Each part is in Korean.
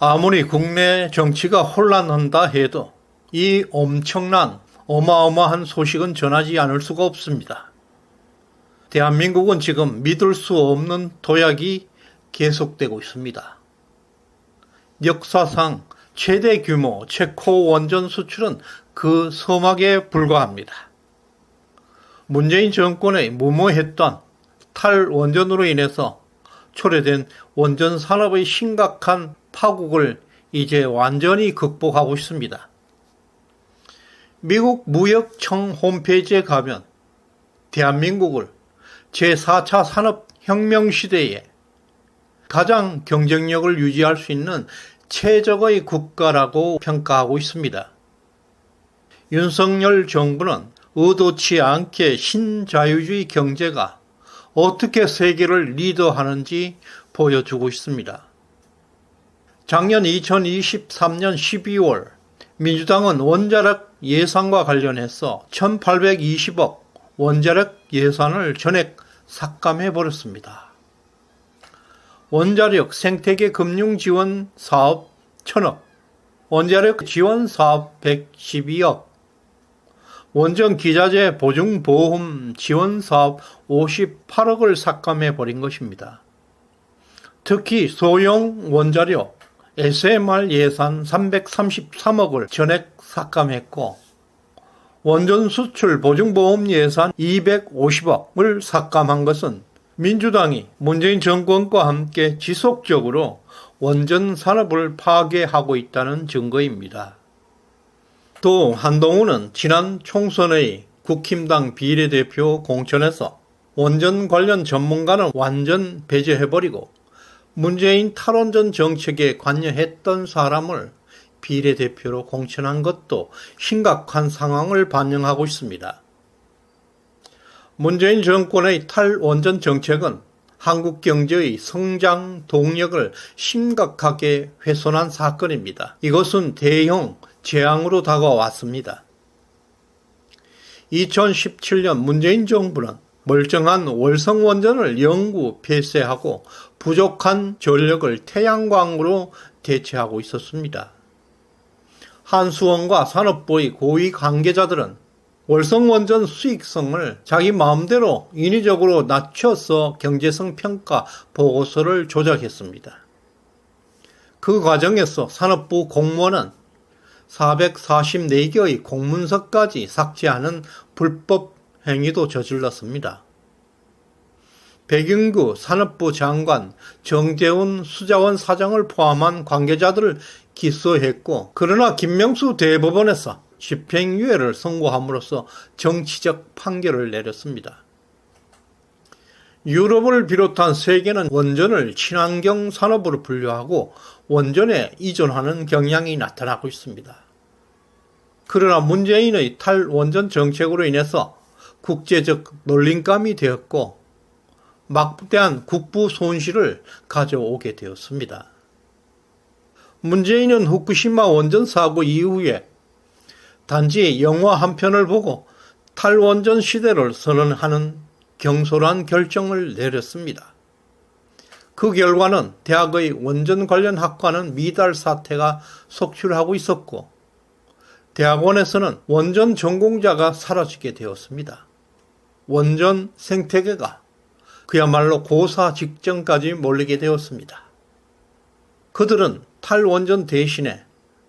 아무리 국내 정치가 혼란한다 해도 이 엄청난 어마어마한 소식은 전하지 않을 수가 없습니다. 대한민국은 지금 믿을 수 없는 도약이 계속되고 있습니다. 역사상 최대 규모 체코 원전 수출은 그 서막에 불과합니다. 문재인 정권의 무모했던 탈원전으로 인해서 초래된 원전 산업의 심각한 파국을 이제 완전히 극복하고 있습니다. 미국 무역청 홈페이지에 가면 대한민국을 제4차 산업혁명 시대에 가장 경쟁력을 유지할 수 있는 최적의 국가라고 평가하고 있습니다. 윤석열 정부는 의도치 않게 신자유주의 경제가 어떻게 세계를 리더하는지 보여주고 있습니다. 작년 2023년 12월 민주당은 원자력 예산과 관련해서 1820억 원자력 예산을 전액 삭감해 버렸습니다. 원자력 생태계 금융 지원 사업 1000억, 원자력 지원 사업 112억, 원전 기자재 보증 보험 지원 사업 58억을 삭감해 버린 것입니다. 특히 소형 원자력 SMR 예산 333억을 전액 삭감했고 원전 수출 보증보험 예산 250억을 삭감한 것은 민주당이 문재인 정권과 함께 지속적으로 원전 산업을 파괴하고 있다는 증거입니다. 또 한동훈은 지난 총선의 국힘당 비례대표 공천에서 원전 관련 전문가는 완전 배제해버리고 문재인 탈원전 정책에 관여했던 사람을 비례대표로 공천한 것도 심각한 상황을 반영하고 있습니다. 문재인 정권의 탈원전 정책은 한국 경제의 성장 동력을 심각하게 훼손한 사건입니다. 이것은 대형 재앙으로 다가왔습니다. 2017년 문재인 정부는 멀쩡한 월성 원전을 영구 폐쇄하고 부족한 전력을 태양광으로 대체하고 있었습니다. 한수원과 산업부의 고위 관계자들은 월성 원전 수익성을 자기 마음대로 인위적으로 낮춰서 경제성 평가 보고서를 조작했습니다. 그 과정에서 산업부 공무원은 444개의 공문서까지 삭제하는 불법 행위도 저질렀습니다. 백윤구 산업부 장관, 정재훈 수자원 사장을 포함한 관계자들을 기소했고, 그러나 김명수 대법원에서 집행유예를 선고함으로써 정치적 판결을 내렸습니다. 유럽을 비롯한 세계는 원전을 친환경 산업으로 분류하고 원전에 이전하는 경향이 나타나고 있습니다. 그러나 문재인의 탈원전 정책으로 인해서 국제적 놀림감이 되었고 막대한 국부 손실을 가져오게 되었습니다. 문재인은 후쿠시마 원전 사고 이후에 단지 영화 한 편을 보고 탈원전 시대를 선언하는 경솔한 결정을 내렸습니다. 그 결과는 대학의 원전 관련 학과는 미달 사태가 속출하고 있었고 대학원에서는 원전 전공자가 사라지게 되었습니다. 원전 생태계가 그야말로 고사 직전까지 몰리게 되었습니다. 그들은 탈원전 대신에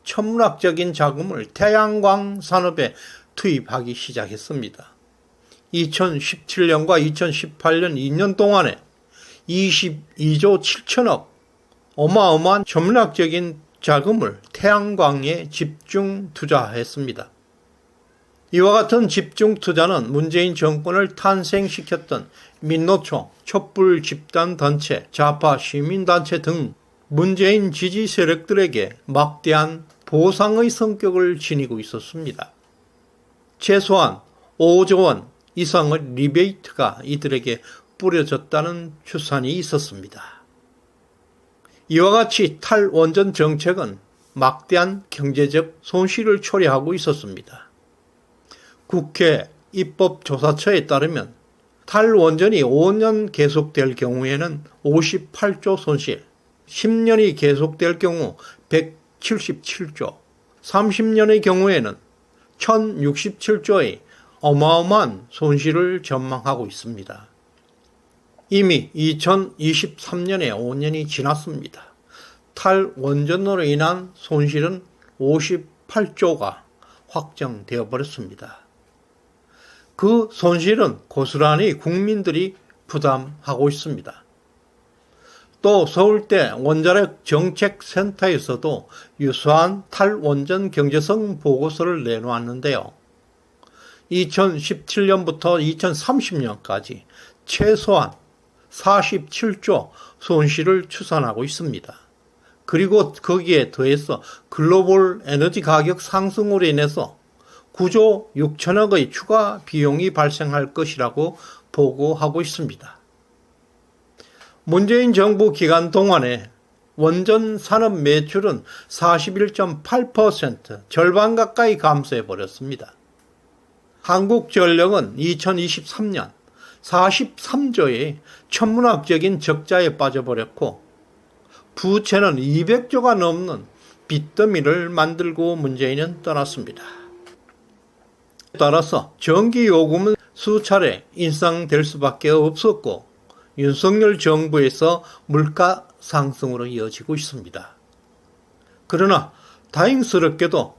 천문학적인 자금을 태양광 산업에 투입하기 시작했습니다. 2017년과 2018년 2년 동안에 22조 7천억 어마어마한 천문학적인 자금을 태양광에 집중 투자했습니다. 이와 같은 집중 투자는 문재인 정권을 탄생시켰던 민노총, 촛불 집단 단체, 좌파 시민 단체 등 문재인 지지 세력들에게 막대한 보상의 성격을 지니고 있었습니다. 최소한 5조 원 이상의 리베이트가 이들에게 뿌려졌다는 추산이 있었습니다. 이와 같이 탈원전 정책은 막대한 경제적 손실을 초래하고 있었습니다. 국회 입법조사처에 따르면 탈원전이 5년 계속될 경우에는 58조 손실, 10년이 계속될 경우 177조, 30년의 경우에는 1067조의 어마어마한 손실을 전망하고 있습니다. 이미 2023년에 5년이 지났습니다. 탈원전으로 인한 손실은 58조가 확정되어 버렸습니다. 그 손실은 고스란히 국민들이 부담하고 있습니다. 또 서울대 원자력 정책센터에서도 유사한 탈원전 경제성 보고서를 내놓았는데요. 2017년부터 2030년까지 최소한 47조 손실을 추산하고 있습니다. 그리고 거기에 더해서 글로벌 에너지 가격 상승으로 인해서 9조 6천억의 추가 비용이 발생할 것이라고 보고하고 있습니다. 문재인 정부 기간 동안에 원전 산업 매출은 41.8% 절반 가까이 감소해 버렸습니다. 한국전력은 2023년 43조의 천문학적인 적자에 빠져버렸고 부채는 200조가 넘는 빚더미를 만들고 문재인은 떠났습니다. 따라서 전기 요금은 수차례 인상될 수밖에 없었고 윤석열 정부에서 물가 상승으로 이어지고 있습니다. 그러나 다행스럽게도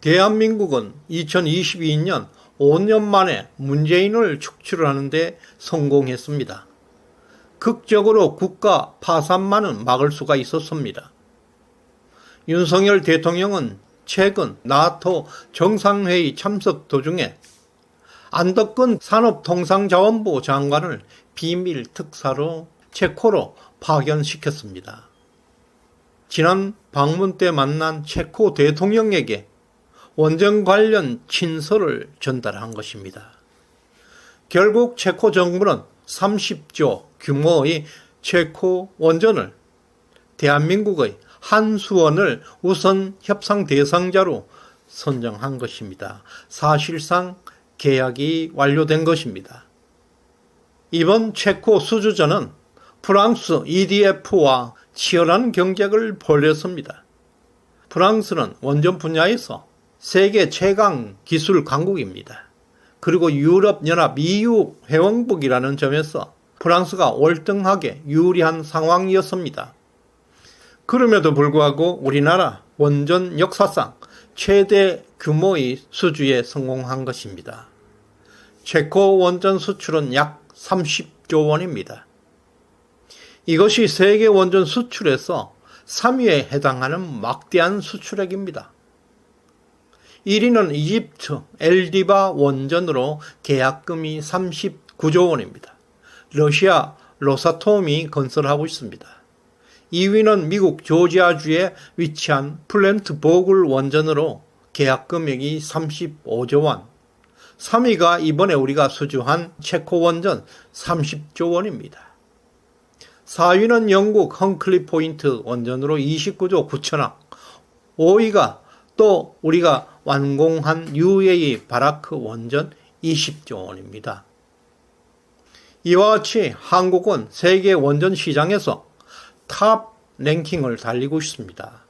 대한민국은 2022년 5년 만에 문재인을 축출하는데 성공했습니다. 극적으로 국가 파산만은 막을 수가 있었습니다. 윤석열 대통령은 최근 나토 정상회의 참석 도중에 안덕근 산업통상자원부 장관을 비밀 특사로 체코로 파견시켰습니다. 지난 방문 때 만난 체코 대통령에게 원전 관련 친서를 전달한 것입니다. 결국 체코 정부는 30조 규모의 체코 원전을 대한민국의 한수원을 우선 협상 대상자로 선정한 것입니다. 사실상 계약이 완료된 것입니다. 이번 체코 수주전은 프랑스 EDF와 치열한 경쟁을 벌였습니다. 프랑스는 원전 분야에서 세계 최강 기술 강국입니다. 그리고 유럽연합 EU 회원국이라는 점에서 프랑스가 월등하게 유리한 상황이었습니다. 그럼에도 불구하고 우리나라 원전 역사상 최대 규모의 수주에 성공한 것입니다. 체코 원전 수출은 약 30조 원입니다. 이것이 세계 원전 수출에서 3위에 해당하는 막대한 수출액입니다. 1위는 이집트 엘디바 원전으로 계약금이 39조 원입니다. 러시아 로사톰이 건설하고 있습니다. 2위는 미국 조지아주에 위치한 플랜트 보글 원전으로 계약 금액이 35조 원. 3위가 이번에 우리가 수주한 체코 원전 30조 원입니다. 4위는 영국 헝클리 포인트 원전으로 29조 9천억. 5위가 또 우리가 완공한 UAE 바라크 원전 20조 원입니다. 이와 같이 한국은 세계 원전 시장에서 탑 랭킹을 달리고 있습니다.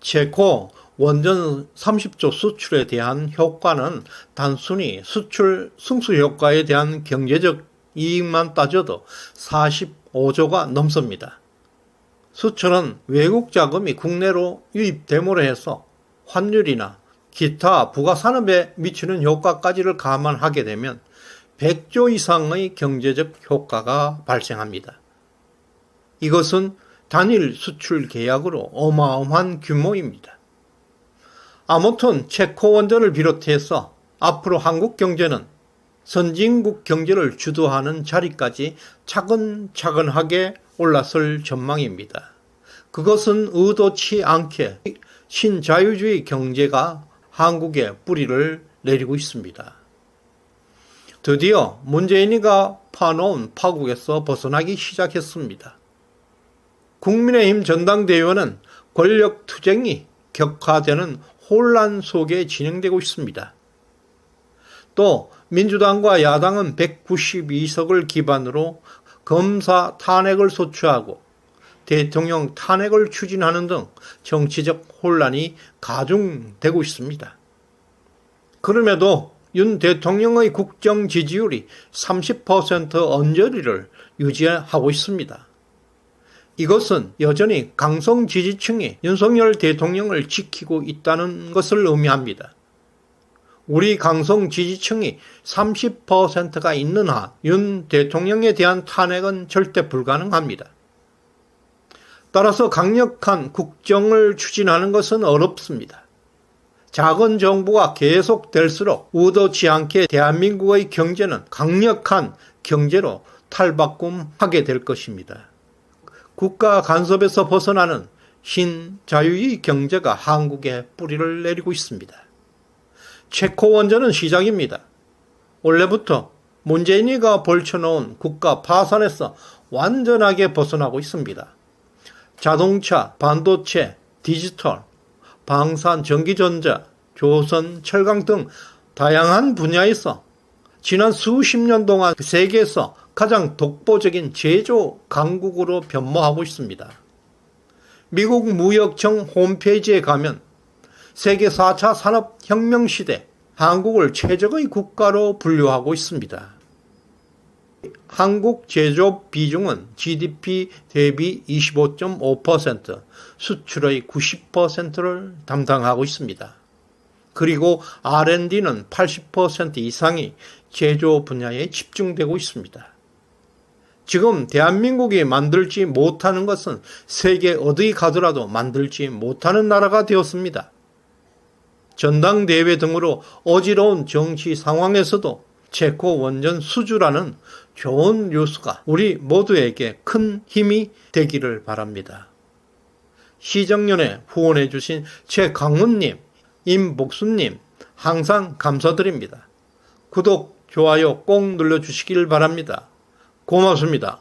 체코 원전 30조 수출에 대한 효과는 단순히 수출 승수 효과에 대한 경제적 이익만 따져도 45조가 넘습니다. 수출은 외국 자금이 국내로 유입됨으로 해서 환율이나 기타 부가산업에 미치는 효과까지를 감안하게 되면 100조 이상의 경제적 효과가 발생합니다. 이것은 단일 수출 계약으로 어마어마한 규모입니다. 아무튼 체코 원전을 비롯해서 앞으로 한국 경제는 선진국 경제를 주도하는 자리까지 차근차근하게 올라설 전망입니다. 그것은 의도치 않게 신자유주의 경제가 한국에 뿌리를 내리고 있습니다. 드디어 문재인이가 파놓은 파국에서 벗어나기 시작했습니다. 국민의힘 전당대회는 권력 투쟁이 격화되는 혼란 속에 진행되고 있습니다. 또 민주당과 야당은 192석을 기반으로 검사 탄핵을 소추하고 대통령 탄핵을 추진하는 등 정치적 혼란이 가중되고 있습니다. 그럼에도 윤 대통령의 국정 지지율이 30% 언저리를 유지하고 있습니다. 이것은 여전히 강성 지지층이 윤석열 대통령을 지키고 있다는 것을 의미합니다. 우리 강성 지지층이 30%가 있는 한 윤 대통령에 대한 탄핵은 절대 불가능합니다. 따라서 강력한 국정을 추진하는 것은 어렵습니다. 작은 정부가 계속될수록 의도치 않게 대한민국의 경제는 강력한 경제로 탈바꿈하게 될 것입니다. 국가 간섭에서 벗어나는 신자유의 경제가 한국에 뿌리를 내리고 있습니다. 체코 원전은 시작입니다. 원래부터 문재인이가 벌쳐놓은 국가 파산에서 완전하게 벗어나고 있습니다. 자동차, 반도체, 디지털, 방산, 전기전자, 조선, 철강 등 다양한 분야에서 지난 수십 년 동안 세계에서 가장 독보적인 제조 강국으로 변모하고 있습니다. 미국 무역청 홈페이지에 가면 세계 4차 산업혁명 시대 한국을 최적의 국가로 분류하고 있습니다. 한국 제조업 비중은 GDP 대비 25.5%, 수출의 90%를 담당하고 있습니다. 그리고 R&D는 80% 이상이 제조 분야에 집중되고 있습니다. 지금 대한민국이 만들지 못하는 것은 세계 어디 가더라도 만들지 못하는 나라가 되었습니다. 전당대회 등으로 어지러운 정치 상황에서도 체코 원전 수주라는 좋은 뉴스가 우리 모두에게 큰 힘이 되기를 바랍니다. 시정연에 후원해 주신 최강훈님, 임복수님, 항상 감사드립니다. 구독, 좋아요 꼭 눌러주시길 바랍니다. 고맙습니다.